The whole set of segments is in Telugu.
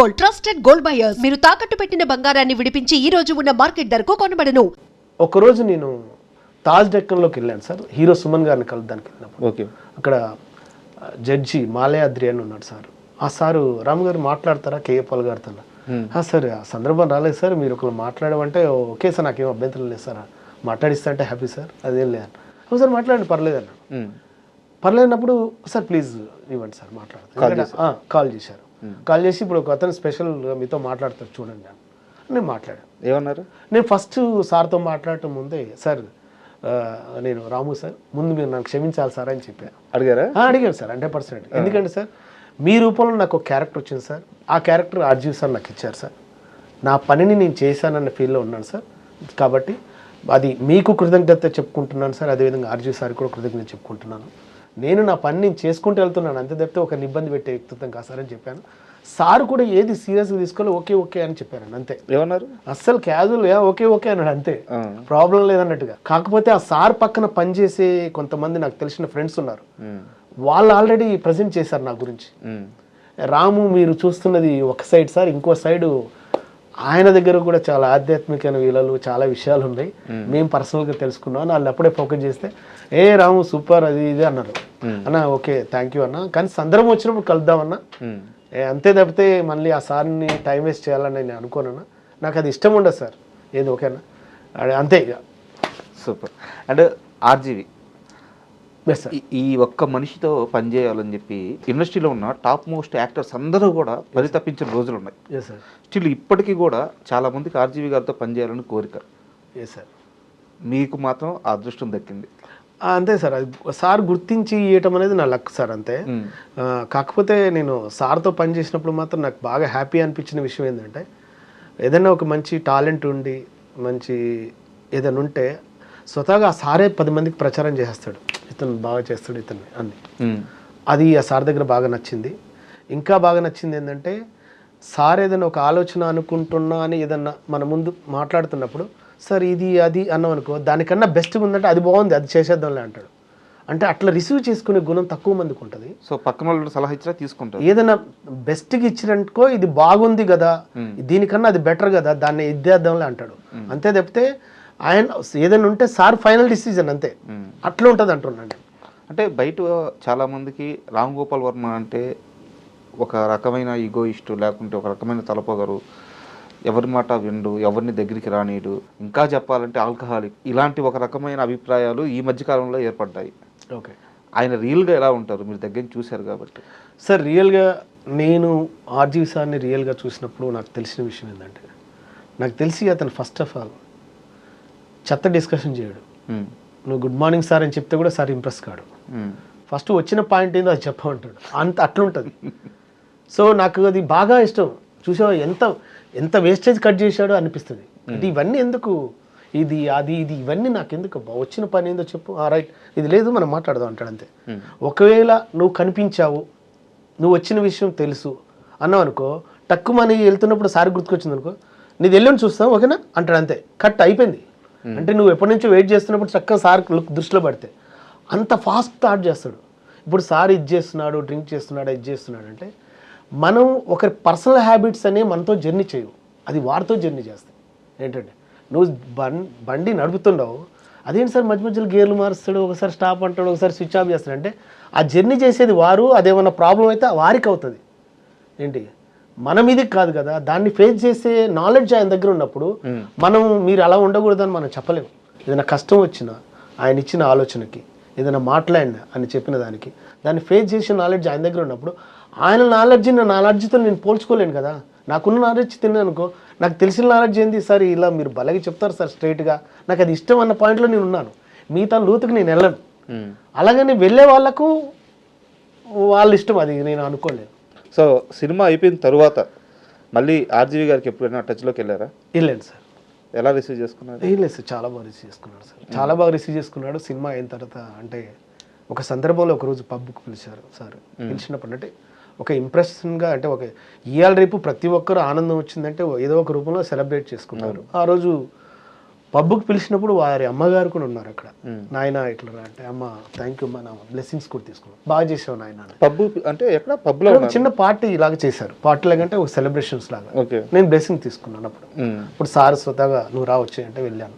Gold trusted gold buyers. మీరు తాకట్టు పెట్టిన బంగారాన్ని విడిపించి ఈ రోజు ఉన్న మార్కెట్ ధరకు కొనబడను. ఒకరోజు నేను తాజ్ డెక్కన్లోకి వెళ్ళాను సార్. హీరో సుమన్ గారిని కలుద్దానికి వెళ్ళినప్పుడు. ఓకే. అక్కడ జడ్జి మాలయాద్రి అని ఉన్నాడు సార్. ఆ సారు రామ్ గారు మాట్లాడతారా? కేఏ పాల్ గారితో "ఆ, సార్ ఆ సందర్భం రాలేదు సార్. మీరు ఒకరు మాట్లాడమంటే ఓకే సార్ నాకేం అభ్యంతరం లేదు సార్. మాట్లాడిస్తా అంటే హ్యాపీ సార్. అదేం లేదు అవును సార్ మాట్లాడండి పర్లేదు అన్నాడు పర్లేనప్పుడు సార్ ప్లీజ్ ఇవ్వండి సార్ మాట్లాడతాను. కాల్ చేశారు. కాల్ చేసి ఇప్పుడు ఒక అతను స్పెషల్ మీతో మాట్లాడతారు చూడండి అని. నేను మాట్లాడాను. ఏమన్నారు? నేను ఫస్ట్ సార్తో మాట్లాడటం ముందే సార్ నేను రాము సార్ ముందు మీరు నాకు క్షమించాలి సార్ అని చెప్పాను అడిగారా? అడిగాను సార్ హండ్రెడ్ పర్సెంట్ ఎందుకంటే సార్ మీ రూపంలో నాకు ఒక క్యారెక్టర్ వచ్చింది సార్. ఆ క్యారెక్టర్ ఆర్జీవ్ సార్ నాకు ఇచ్చారు సార్. నా పనిని నేను చేశానన్న ఫీల్లో ఉన్నాను సార్. కాబట్టి అది మీకు కృతజ్ఞత చెప్పుకుంటున్నాను సార్. అదేవిధంగా ఆర్జీవ్ సార్ కూడా కృతజ్ఞత చెప్పుకుంటున్నాను. నేను నా పని నేను చేసుకుంటూ వెళ్తున్నాను. అంతే తప్పితే ఒక ఇబ్బంది పెట్టే వ్యక్తిత్వం కాదు సార్ అని చెప్పాను. సార్ కూడా ఏది సీరియస్గా తీసుకోవాలి ఓకే ఓకే అని చెప్పాను అంతే. ఏమన్నారు? అస్సలు క్యాజువల్ ఓకే ఓకే అన్నాడు. అంతే. ప్రాబ్లం లేదన్నట్టుగా. కాకపోతే ఆ సార్ పక్కన పనిచేసే కొంతమంది నాకు తెలిసిన ఫ్రెండ్స్ ఉన్నారు. వాళ్ళు ఆల్రెడీ ప్రజెంట్ చేశారు నా గురించి. రాము మీరు చూస్తున్నది ఒక సైడ్ సార్ ఇంకో సైడ్ ఆయన దగ్గర కూడా చాలా ఆధ్యాత్మికమైన విలువలు చాలా విషయాలు ఉన్నాయి. మేము. పర్సనల్గా తెలుసుకున్నాం. వాళ్ళు అప్పుడే ఫోకస్ చేస్తే ఏ రాము సూపర్ అది ఇది అన్నారు. అన్న ఓకే థ్యాంక్ యూ అన్న. కానీ సందర్భం వచ్చినప్పుడు కలుద్దామన్నా అంతే తప్పితే మళ్ళీ ఆ సార్ని టైం వేస్ట్ చేయాలని నేను అనుకోనన్నా నాకు అది ఇష్టం ఉండదు సార్. ఏది ఓకేనా అంతే ఇక. సూపర్. అండ్ ఆర్జీవి ఈ- ఈ ఒక్క మనిషితో పనిచేయాలని చెప్పి ఇండస్ట్రీలో ఉన్న టాప్ మోస్ట్ యాక్టర్స్ అందరూ కూడా పరితపించిన రోజులు ఉన్నాయి. ఎస్ సార్ స్టిల్ ఇప్పటికీ కూడా చాలా మందికి ఆర్జీవి గారితో పనిచేయాలని కోరిక. ఎస్ సార్ మీకు మాత్రం ఆ అదృష్టం దక్కింది. అంతే సార్ అది సార్ గుర్తించి ఇవ్వటం అనేది నా లక్ సార్ అంతే. ఆ, కాకపోతే నేను సార్తో పని చేసినప్పుడు మాత్రం నాకు బాగా హ్యాపీ అనిపించిన విషయం ఏంటంటే ఏదైనా ఒక మంచి టాలెంట్ ఉండి మంచి ఏదైనా ఉంటే స్వతహాగా ఆ సారే పది మందికి ప్రచారం చేసేస్తాడు. ఇతను బాగా చేస్తాడు ఇతన్ని అన్ని. అది ఆ సార్ దగ్గర బాగా నచ్చింది. ఇంకా బాగా నచ్చింది ఏంటంటే సార్ ఏదైనా ఒక ఆలోచన అనుకుంటున్నా అని ఏదన్నా మన ముందు మాట్లాడుతున్నప్పుడు సార్ ఇది అది అన్నాం అనుకో దానికన్నా బెస్ట్గా ఉందంటే అది బాగుంది అది చేసేద్దాంలే అంటాడు. అంటే అట్లా రిసీవ్ చేసుకునే గుణం తక్కువ మందికి ఉంటుంది. సో పక్కన వాళ్ళు సలహా ఇచ్చినా తీసుకుంటారు. ఏదైనా బెస్ట్కి ఇచ్చినట్టుకో ఇది బాగుంది కదా దీనికన్నా అది బెటర్ కదా దాన్ని ఇద్దేద్దాంలే అంటాడు. అంతే తప్పితే ఆయన ఏదైనా ఉంటే సార్ ఫైనల్ డిసిజన్ అంతే. అట్లా ఉంటుంది అంటున్నాను నేను. అంటే బయట చాలా మందికి రామ్ గోపాల్ వర్మ అంటే ఒక రకమైన ఈగోయిస్టు లేకుంటే ఒక రకమైన తలపోగరు. ఎవరి మాట విండు ఎవరిని దగ్గరికి రానీడు ఇంకా చెప్పాలంటే ఆల్కహాలిక్. ఇలాంటి ఒక రకమైన అభిప్రాయాలు ఈ మధ్య కాలంలో ఏర్పడ్డాయి. ఓకే. ఆయన రియల్గా ఎలా ఉంటారు? మీరు దగ్గర చూశారు కాబట్టి. సార్ రియల్గా నేను ఆర్జీవి సార్ని రియల్గా చూసినప్పుడు నాకు తెలిసిన విషయం ఏంటంటే నాకు తెలిసి అతను ఫస్ట్ ఆఫ్ ఆల్ చెత్త డిస్కషన్ చేయడు. ఉమ్, నువ్వు గుడ్ మార్నింగ్ సార్ అని చెప్తే కూడా సార్ ఇంప్రెస్ కాడు. ఫస్ట్ వచ్చిన పాయింట్ ఏందో అది చెప్పమంటాడు. అంత అట్లుంటుంది. సో నాకు అది బాగా ఇష్టం. చూసావా ఎంత ఎంత వేస్టేజ్ కట్ చేశాడో అనిపిస్తుంది. అంటే ఇవన్నీ ఎందుకు? ఇది అది ఇది ఇవన్నీ నాకు ఎందుకు? వచ్చిన పని ఏందో చెప్పు. ఆ రైట్ ఇది లేదు మనం మాట్లాడదాం అంటాడు అంతే. ఒకవేళ నువ్వు కనిపించావు నువ్వు వచ్చిన విషయం తెలుసు. అన్నావు అనుకో టక్కు మని వెళ్తున్నప్పుడు సారి గుర్తుకొచ్చింది అనుకో నీది వెళ్ళని చూస్తావు ఓకేనా? అంటాడు అంతే. కట్ అయిపోయింది. Hmm. అంటే నువ్వు ఎప్పటి నుంచో వెయిట్ చేస్తున్నప్పుడు చక్కగా సార్ లుక్ దృష్టిలో పడితే. అంత ఫాస్ట్ స్టార్ట్ చేస్తాడు. ఇప్పుడు సార్ ఇది చేస్తున్నాడు డ్రింక్ చేస్తున్నాడు ఇది చేస్తున్నాడు అంటే మనం ఒకరి పర్సనల్ హ్యాబిట్స్ అనే మనతో జర్నీ చేయవు. అది వారితో జర్నీ చేస్తాయి. ఏంటంటే నువ్వు బండి నడుపుతుండవు. అదేంటి సార్ మధ్య మధ్యలో గేర్లు మారుస్తాడు ఒకసారి స్టాప్ అంటాడు ఒకసారి స్విచ్ ఆఫ్ చేస్తాడు. అంటే ఆ జర్నీ చేసేది వారు అదేమన్నా ప్రాబ్లం అయితే వారికి అవుతుంది. ఏంటి? మన మీదకి కాదు కదా దాన్ని ఫేస్ చేసే నాలెడ్జ్ ఆయన దగ్గర ఉన్నప్పుడు మనం మీరు అలా ఉండకూడదని మనం చెప్పలేము ఏదైనా కష్టం వచ్చినా ఆయన ఇచ్చిన ఆలోచనకి ఏదైనా మాట్లాడినా అని చెప్పిన దానికి దాన్ని ఫేస్ చేసే నాలెడ్జ్ ఆయన దగ్గర ఉన్నప్పుడు ఆయన నాలెడ్జ్ నా నాలెడ్జ్తో నేను పోల్చుకోలేను కదా. నాకున్న నాలెడ్జ్ తిన్నాను అనుకో నాకు తెలిసిన నాలెడ్జ్ ఏంది? సార్ ఇలా మీరు బలగి చెప్తారు సార్ స్ట్రైట్గా నాకు అది ఇష్టం అన్న పాయింట్లో నేను ఉన్నాను. మిగతా లోతుకి నేను వెళ్ళను. అలాగని వెళ్ళే వాళ్ళకు వాళ్ళ ఇష్టం అది నేను అనుకోలేను. సో సినిమా అయిపోయిన తరువాత మళ్ళీ ఆర్జీవి గారికి ఎప్పుడైనా టచ్లోకి వెళ్ళారా? వెళ్ళండి సార్. ఎలా రిసీవ్ చేసుకున్నారు? ఏం లేదు సార్ చాలా బాగా రిసీవ్ చేసుకున్నాడు సార్. చాలా బాగా రిసీవ్ చేసుకున్నాడు. సినిమా అయిన తర్వాత అంటే ఒక సందర్భంలో ఒకరోజు పబ్కి పిలిచారు సార్. పిలిచినప్పుడు అంటే ఒక ఇంప్రెషన్గా అంటే ఒక ఇవాళ రేపు ప్రతి ఒక్కరు ఆనందం వచ్చిందంటే ఏదో ఒక రూపంలో సెలబ్రేట్ చేసుకున్నారు ఆ రోజు పబ్బుకి పిలిచినప్పుడు వారి అమ్మగారు కూడా ఉన్నారు అక్కడ. నాయన ఇట్లా అంటే అమ్మ థ్యాంక్ యూ అమ్మా నా బ్లెస్సింగ్స్ కూడా తీసుకున్నాను బాగా చేసావు నాయన. పబ్బు అంటే ఎక్కడ పబ్లో చిన్న పార్టీ ఇలాగ చేశారు. పార్టీ లాగంటే ఒక సెలబ్రేషన్స్ లాగా. నేను బ్లెస్సింగ్ తీసుకున్నాను అప్పుడు. ఇప్పుడు సార్ స్వతహాగా నువ్వు రావచ్చు అంటే వెళ్ళాను.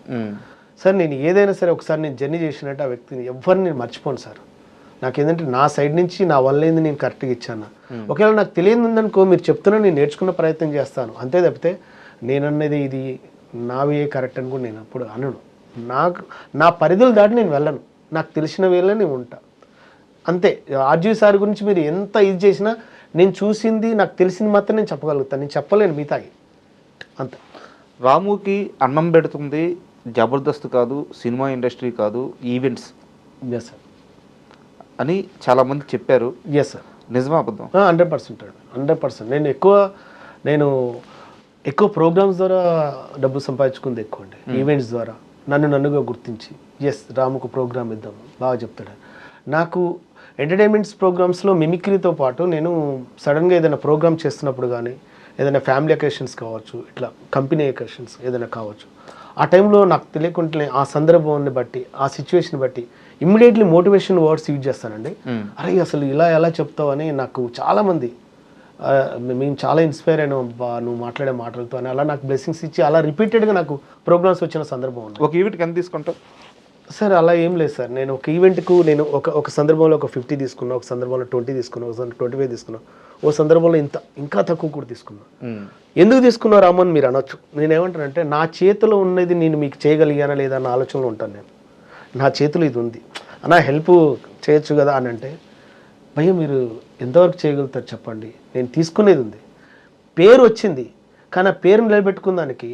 సార్ నేను ఏదైనా సరే ఒకసారి నేను జర్నీ చేసినట్టు ఆ వ్యక్తిని ఎవరిని నేను మర్చిపోను సార్. నాకు ఏంటంటే నా సైడ్ నుంచి నా వల్ల ఏంది నేను కరెక్ట్గా ఇచ్చాను. ఒకవేళ నాకు తెలియదు ఉందనుకో మీరు చెప్తున్నా నేను నేర్చుకున్న ప్రయత్నం చేస్తాను. అంతే తప్పితే నేనన్నది ఇది నావే కరెక్ట్ అని కూడా నేను అప్పుడు అనను. నాకు నా పరిధులు దాటి నేను వెళ్ళను. నాకు తెలిసిన వేళ నేను ఉంటా. అంతే. ఆర్జీ సార్ గురించి మీరు ఎంత ఇది చేసినా నేను చూసింది నాకు తెలిసింది మాత్రం నేను చెప్పగలుగుతాను నేను చెప్పలేను మిగతాయి అంతే. రాముకి అన్నం పెడుతుంది జబర్దస్త్ కాదు సినిమా ఇండస్ట్రీ కాదు ఈవెంట్స్. ఎస్ సార్ అని చాలా మంది చెప్పారు. ఎస్ సార్ నిజమా అబద్ధం? హండ్రెడ్ పర్సెంట్ హండ్రెడ్ పర్సెంట్ నేను ఎక్కువ నేను ఎక్కువ ప్రోగ్రామ్స్ ద్వారా డబ్బు సంపాదించుకుంది ఎక్కువ అండి ఈవెంట్స్ ద్వారా. నన్ను నన్నుగా గుర్తించి ఎస్ రాముకు ప్రోగ్రామ్ ఇద్దాం బాగా చెప్తాడు. నాకు ఎంటర్టైన్మెంట్స్ ప్రోగ్రామ్స్లో మిమిక్రీతో పాటు నేను సడన్గా ఏదైనా ప్రోగ్రామ్ చేస్తున్నప్పుడు కానీ ఏదైనా ఫ్యామిలీ అకేషన్స్ కావచ్చు ఇట్లా కంపెనీ అకేషన్స్ ఏదైనా కావచ్చు ఆ టైంలో నాకు తెలియకుండానే ఆ సందర్భాన్ని బట్టి ఆ సిచ్యువేషన్ బట్టి ఇమ్మీడియట్లీ మోటివేషన్ వర్డ్స్ యూజ్ చేస్తానండి. మ్మ్. అరే అసలు ఇలా ఎలా చెప్తావు అని నాకు చాలామంది మేము చాలా ఇన్స్పైర్ అయినాం నువ్వు మాట్లాడే మాటలతో అని. అలా నాకు బ్లెస్సింగ్స్ ఇచ్చి అలా రిపీటెడ్గా నాకు ప్రోగ్రామ్స్ వచ్చిన సందర్భం ఉంది. ఒక ఈవెంట్కి ఎంత తీసుకుంటావు? సార్ అలా ఏం లేదు సార్ నేను ఒక ఈవెంట్కు నేను ఒక ఒక సందర్భంలో ఒక ఫిఫ్టీ తీసుకున్నా ఒక సందర్భంలో ట్వంటీ తీసుకున్నా ఒక ట్వంటీ ఫైవ్ తీసుకున్నా ఓ సందర్భంలో ఇంత ఇంకా తక్కువ కూడా తీసుకున్నా. ఎందుకు తీసుకున్నారు రామన్ మీరు అనొచ్చు. నేను ఏమంటానంటే నా చేతిలో ఉన్నది నేను మీకు చేయగలిగానా లేదా అన్న ఆలోచనలో ఉంటాను నేను. నా చేతిలో ఇది ఉంది. అన్నా హెల్ప్ చేయొచ్చు కదా అని అంటే భయ్య మీరు ఎంతవరకు చేయగలుగుతారు చెప్పండి. నేను తీసుకునేది ఉంది. పేరు వచ్చింది కానీ ఆ పేరు నిలబెట్టుకున్న దానికి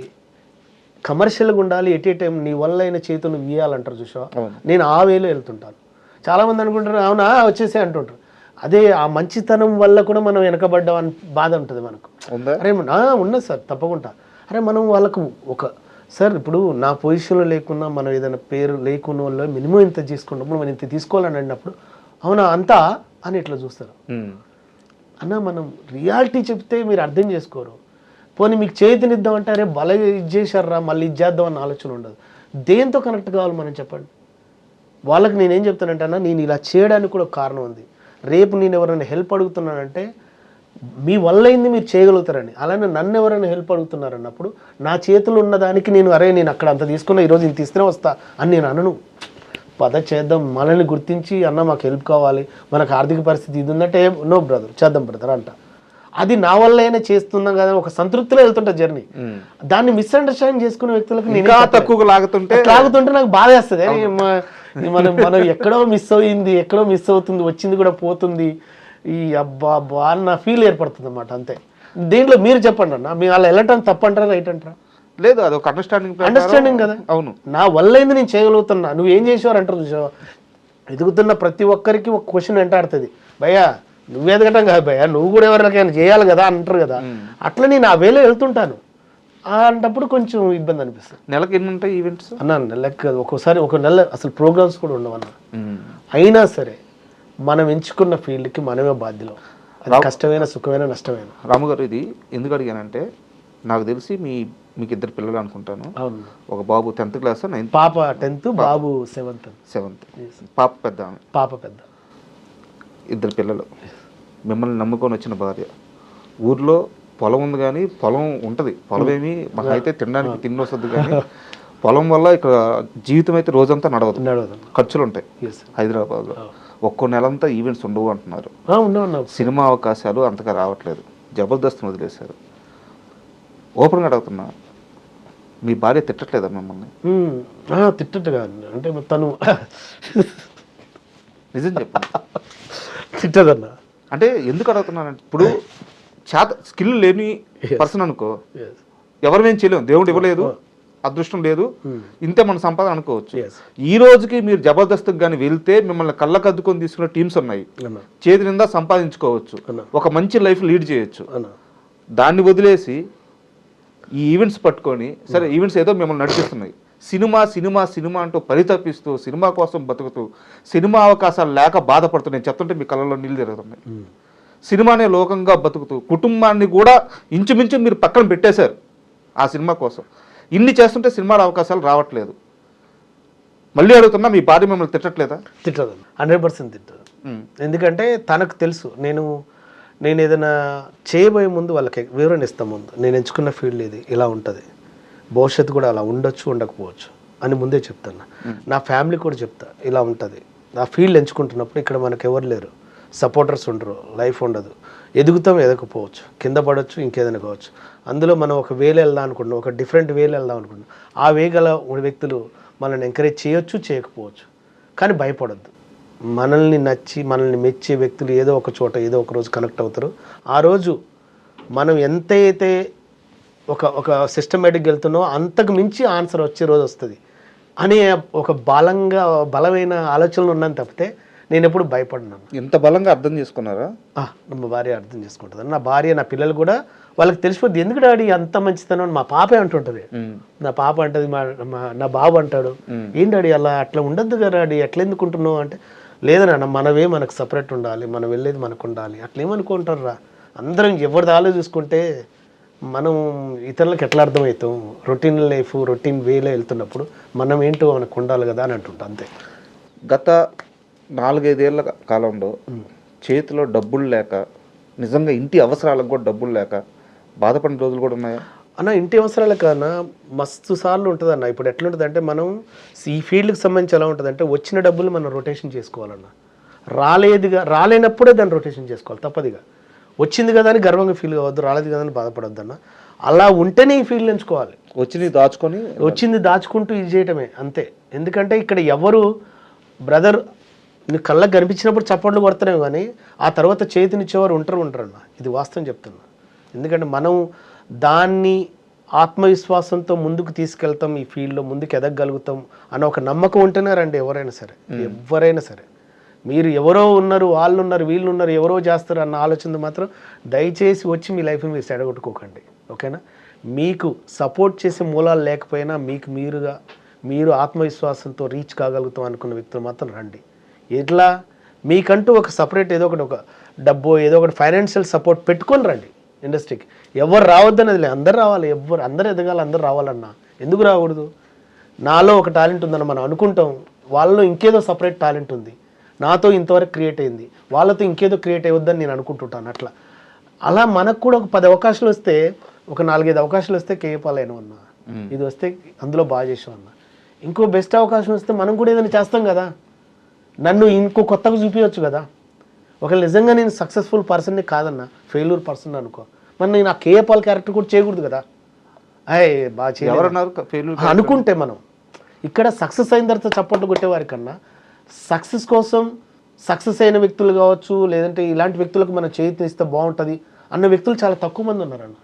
కమర్షియల్గా ఉండాలి ఎట్ ఏ టైం నీ వల్ల అయిన చేతులు నువ్వు ఇయ్యాలంటారు చూసావా. నేను ఆ వేలో వెళ్తుంటాను. చాలామంది అనుకుంటారు అవునా వచ్చేసే అంటుంటారు. అదే ఆ మంచితనం వల్ల కూడా మనం వెనకబడ్డాం అని బాధ ఉంటుంది మనకు. అరే ఉన్నది సార్ తప్పకుండా. అరే మనం వాళ్ళకు ఒక సార్ ఇప్పుడు నా పొజిషన్లో లేకున్నా మనం ఏదైనా పేరు లేకున్న వాళ్ళు మినిమం ఇంత చేసుకున్నప్పుడు మనం ఇంత తీసుకోవాలని అన్నప్పుడు అవునా అంతా అని ఇట్లా చూస్తారు. అన్న మనం రియాలిటీ చెప్తే మీరు అర్థం చేసుకోరు. పోనీ మీకు చేతినిద్దామంటే అరే బల ఇది చేశారా మళ్ళీ ఇది చేద్దాం అన్న ఆలోచన ఉండదు. దేంతో కనెక్ట్ కావాలి మనం చెప్పండి? వాళ్ళకి నేనేం చెప్తానంటే అన్న నేను ఇలా చేయడానికి కూడా కారణం ఉంది. రేపు నేను ఎవరైనా హెల్ప్ అడుగుతున్నానంటే మీ వల్ల అయింది మీరు చేయగలుగుతారని. అలానే నన్ను ఎవరైనా హెల్ప్ అడుగుతున్నారు అన్నప్పుడు నా చేతులు ఉన్న దానికి నేను అరే నేను అక్కడ అంత తీసుకున్నా ఈరోజు ఇంత ఇస్తేనే వస్తా అని నేను అనను. పద చేద్దాం మనల్ని గుర్తించి అన్న మాకు హెల్ప్ కావాలి. మనకు ఆర్థిక పరిస్థితి ఇది ఉందంటే నో బ్రదర్ చేద్దాం బ్రదర్ అంట. అది నా వల్ల అయినా చేస్తున్నాం కదా ఒక సంతృప్తిలో వెళ్తుంటా జర్నీ. దాన్ని మిస్అండర్స్టాండింగ్ చేసుకునే వ్యక్తులకు నేను తక్కువ లాగుతుంటే లాగుతుంటే నాకు బాధ వేస్తుంది. మనం మనం ఎక్కడో మిస్ అయింది ఎక్కడో మిస్ అవుతుంది వచ్చింది కూడా పోతుంది. ఈ అబ్బా అబ్బా అన్న ఫీల్ ఏర్పడుతుంది అన్నమాట అంతే. దీంట్లో మీరు చెప్పండి అన్న మీ వాళ్ళు వెళ్ళటం తప్పంటారా రైట్ అంటారా లేదు అది ఒక అండర్స్టాండింగ్ అండర్స్టాండింగ్ కదా? అవును. నా వల్ల ఏంది నేను చేయగలుగుతున్నా. నువ్వు ఏం చేసేవారు అంటారు చూసావా? ఎదుగుతున్న ప్రతి ఒక్కరికి ఒక క్వశ్చన్ వెంటాడుతుంది. భయ్యా నువ్వు ఎదగటం కాదు భయ్యా నువ్వు కూడా ఎవరికైనా చేయాలి కదా అంటారు కదా. అట్లా నేను ఆ వేలో వెళ్తుంటాను. అంటప్పుడు కొంచెం ఇబ్బంది అనిపిస్తుంది. నెలకి ఎన్ని ఉంటాయి ఈవెంట్స్ అన్న నెలకి కాదు, ఒక్కోసారి ఒక నెల అసలు ప్రోగ్రామ్స్ కూడా ఉండవన్న. అయినా సరే మనం ఎంచుకున్న ఫీల్డ్కి మనమే బాధ్యులం. అది కష్టమైన సుఖమైన నష్టమైన. రాము గారు ఇది ఎందుకు అడిగానంటే నాకు తెలిసి మీ మీకు ఇద్దరు పిల్లలు అనుకుంటాను. అవును. ఒక బాబు టెన్త్ క్లాస్ నైన్త్ పాప టెన్త్ బాబు సెవెంత్. సెవెంత్. పాప పెద్ద ఆమె. పాప పెద్ద. ఇద్దరు పిల్లలు. మిమ్మల్ని నమ్ముకొని వచ్చిన భార్య. ఊర్లో పొలం ఉంది కానీ పొలం ఉంటుంది. పొలం ఏమి మాకు అయితే తినడానికి తిండి వస్తుంది కానీ పొలం వల్ల ఇక్కడ జీవితం అయితే రోజంతా నడవదు. నడవదు. ఖర్చులు ఉంటాయి హైదరాబాద్లో. ఒక్కో నెలంతా ఈవెంట్స్ ఉండవు అంటున్నారు. సినిమా అవకాశాలు అంతగా రావట్లేదు. జబర్దస్త్ని వదిలేశారు ఓపెన్గా అడుగుతున్నా మీ భార్య తిట్టట్లేదా మిమ్మల్ని? తిట్టట్టుగా అంటే తను నిజం చెప్పండి. తిట్టదన్న. అంటే ఎందుకు అడుగుతున్నానంటే ఇప్పుడు చేత స్కిల్ లేని పర్సన్ అనుకో. ఎవరు మేము చేయలేము దేవుడు ఇవ్వలేదు అదృష్టం లేదు ఇంతే మన సంపాదన అనుకోవచ్చు. ఈ రోజుకి మీరు జబర్దస్త్కి కానీ వెళ్తే మిమ్మల్ని కళ్ళకద్దుకొని తీసుకునే టీమ్స్ ఉన్నాయి. చేతి నిందా సంపాదించుకోవచ్చు. ఒక మంచి లైఫ్ లీడ్ చేయొచ్చు. దాన్ని వదిలేసి ఈ ఈవెంట్స్ పట్టుకొని సరే ఈవెంట్స్ ఏదో మిమ్మల్ని నడిపిస్తున్నాయి. సినిమా సినిమా సినిమా అంటూ పరితపిస్తూ సినిమా కోసం బతుకుతూ సినిమా అవకాశాలు లేక బాధపడుతూ నేను చెప్తుంటే మీ కళ్ళలో నీళ్ళు తిరుగుతున్నాయి. సినిమానే లోకంగా బతుకుతూ కుటుంబాన్ని కూడా ఇంచుమించు మీరు పక్కన పెట్టేశారు ఆ సినిమా కోసం. ఇన్ని చేస్తుంటే సినిమాల అవకాశాలు రావట్లేదు. మళ్ళీ అడుగుతున్నా మీ భార్య మిమ్మల్ని తిట్టట్లేదా? తిట్టదు. Hundred percent తిట్టదు. ఎందుకంటే తనకు తెలుసు నేను నేను ఏదైనా చేయబోయే ముందు వాళ్ళకి వివరణ ఇస్తాను ముందు. నేను ఎంచుకున్న ఫీల్డ్ ఇది ఇలా ఉంటుంది. భవిష్యత్తు కూడా అలా ఉండొచ్చు ఉండకపోవచ్చు అని ముందే చెప్తాను నా ఫ్యామిలీ కూడా చెప్తా ఇలా ఉంటుంది. నా ఫీల్డ్ ఎంచుకుంటున్నప్పుడు ఇక్కడ మనకు ఎవరు లేరు. సపోర్టర్స్ ఉండరు లైఫ్ ఉండదు. ఎదుగుతాం ఎదగకపోవచ్చు. కింద పడవచ్చు ఇంకేదైనా కావచ్చు. అందులో మనం ఒక వేలు వెళ్దాం అనుకుంటున్నాం ఒక డిఫరెంట్ వేలు వెళ్దాం అనుకుంటున్నాం. ఆ వే గల వ్యక్తులు మనల్ని ఎంకరేజ్ చేయొచ్చు చేయకపోవచ్చు. కానీ భయపడొద్దు. మనల్ని నచ్చి మనల్ని మెచ్చే వ్యక్తులు ఏదో ఒక చోట ఏదో ఒక రోజు కనెక్ట్ అవుతారు. ఆ రోజు మనం ఎంతైతే ఒక ఒక సిస్టమేటిక్ వెళ్తున్నో అంతకు మించి ఆన్సర్ వచ్చే రోజు వస్తుంది. అనే ఒక బలంగా బలమైన ఆలోచనలు ఉన్నాను తప్పితే నేను ఎప్పుడు భయపడినాను ఇంత బలంగా అర్థం చేసుకున్నారా? నా భార్య అర్థం చేసుకుంటుంది. నా భార్య నా పిల్లలు కూడా వాళ్ళకి తెలిసిపోద్ది ఎందుకు డాడీ అంత మంచితనం? అని మా పాపే అంటుంటుంది. నా పాప అంటది మా మా- నా బాబు అంటాడు. ఏం డాడీ అలా అట్లా ఉండద్దు కదా డాడీ ఎట్లా ఎందుకుంటున్నావు అంటే లేదన్న మనవే మనకు సపరేట్ ఉండాలి మనం వెళ్ళేది మనకు ఉండాలి. అట్లా ఏమనుకుంటారా అందరం ఎవరిది ఆలో చూసుకుంటే మనం ఇతరులకు ఎట్లా అర్థమవుతాం? రొటీన్ లైఫ్ రొటీన్ వేలో వెళ్తున్నప్పుడు మనం ఏంటో మనకు ఉండాలి కదా అని అంటుంటా అంతే. గత నాలుగైదేళ్ళ కాలంలో చేతిలో డబ్బులు లేక నిజంగా ఇంటి అవసరాలకు కూడా డబ్బులు లేక బాధపడిన రోజులు కూడా ఉన్నాయా? అన్న ఇంటి అవసరాల కన్నా మస్తు సార్లు ఉంటుంది అన్న ఇప్పుడు ఎట్లుంటుంది అంటే మనం ఈ ఫీల్డ్కి సంబంధించి ఎలా ఉంటుంది అంటే వచ్చిన డబ్బులు మనం రొటేషన్ చేసుకోవాలన్న. రాలేదుగా రాలేనప్పుడే దాన్ని రొటేషన్ చేసుకోవాలి తప్పదిగా. వచ్చింది కదా అని గర్వంగా ఫీల్ కావద్దు రాలేదు కదా అని బాధపడొద్దు అన్న అలా ఉంటేనే ఈ ఫీల్డ్ ఎంచుకోవాలి. వచ్చి నీ దాచుకొని వచ్చింది దాచుకుంటూ ఇది చేయటమే అంతే. ఎందుకంటే ఇక్కడ ఎవరు బ్రదర్ నీ కళ్ళకు కనిపించినప్పుడు చప్పట్లు కొడతారేమో కానీ ఆ తర్వాత చేతినిచ్చేవారు ఉంటారు ఉంటారన్న. ఇది వాస్తవం చెప్తున్నా. ఎందుకంటే మనం దాన్ని ఆత్మవిశ్వాసంతో ముందుకు తీసుకెళ్తాం ఈ ఫీల్డ్లో ముందుకు ఎదగగలుగుతాం అన్న ఒక నమ్మకం ఉంటేనే రండి ఎవరైనా సరే. ఎవరైనా సరే. మీరు ఎవరో ఉన్నారు వాళ్ళు ఉన్నారు వీళ్ళు ఉన్నారు ఎవరో చేస్తారు అన్న ఆలోచన మాత్రం దయచేసి వచ్చి మీ లైఫ్ని మీరు సెడగొట్టుకోకండి ఓకేనా? మీకు సపోర్ట్ చేసే మూలాలు లేకపోయినా మీకు మీరుగా మీరు ఆత్మవిశ్వాసంతో రీచ్ కాగలుగుతాం అనుకున్న వ్యక్తులు మాత్రం రండి. ఎట్లా మీకంటూ ఒక సపరేట్ ఏదో ఒకటి ఒక డబ్బు ఏదో ఒకటి ఫైనాన్షియల్ సపోర్ట్ పెట్టుకొని రండి. ఇండస్ట్రీకి ఎవరు రావద్దనేది లేదు. అందరు రావాలి. ఎవరు అందరు ఎదగాలి అందరు రావాలన్నా. ఎందుకు రాకూడదు? నాలో ఒక టాలెంట్ ఉందని మనం అనుకుంటాం. వాళ్ళలో ఇంకేదో సపరేట్ టాలెంట్ ఉంది. నాతో ఇంతవరకు క్రియేట్ అయింది. వాళ్ళతో ఇంకేదో క్రియేట్ అయ్యొద్దని నేను అనుకుంటుంటాను అట్లా. అలా మనకు కూడా ఒక పది అవకాశాలు వస్తే ఒక నాలుగైదు అవకాశాలు వస్తే కేపాలేను అన్న. ఇది వస్తే అందులో బాగా చేసాం అన్న. ఇంకో బెస్ట్ అవకాశం వస్తే మనం కూడా ఏదైనా చేస్తాం కదా. నన్ను ఇంకో కొత్తగా చూపించవచ్చు కదా. ఒకవేళ నిజంగా నేను సక్సెస్ఫుల్ పర్సన్ని కాదన్న ఫెయిల్యూర్ పర్సన్ అనుకో. మరి నేను ఆ కేపాల్ క్యారెక్టర్ కూడా చేయకూడదు కదా? అయ్యే బాగా ఫెయిల్యూర్ అనుకుంటే మనం. ఇక్కడ సక్సెస్ అయిన తర్వాత చప్పట్లు కొట్టేవారి కన్నా సక్సెస్ కోసం సక్సెస్ అయిన వ్యక్తులు కావచ్చు లేదంటే ఇలాంటి వ్యక్తులకు మనం చేతినిస్తే బాగుంటుంది అన్న వ్యక్తులు చాలా తక్కువ మంది ఉన్నారన్న.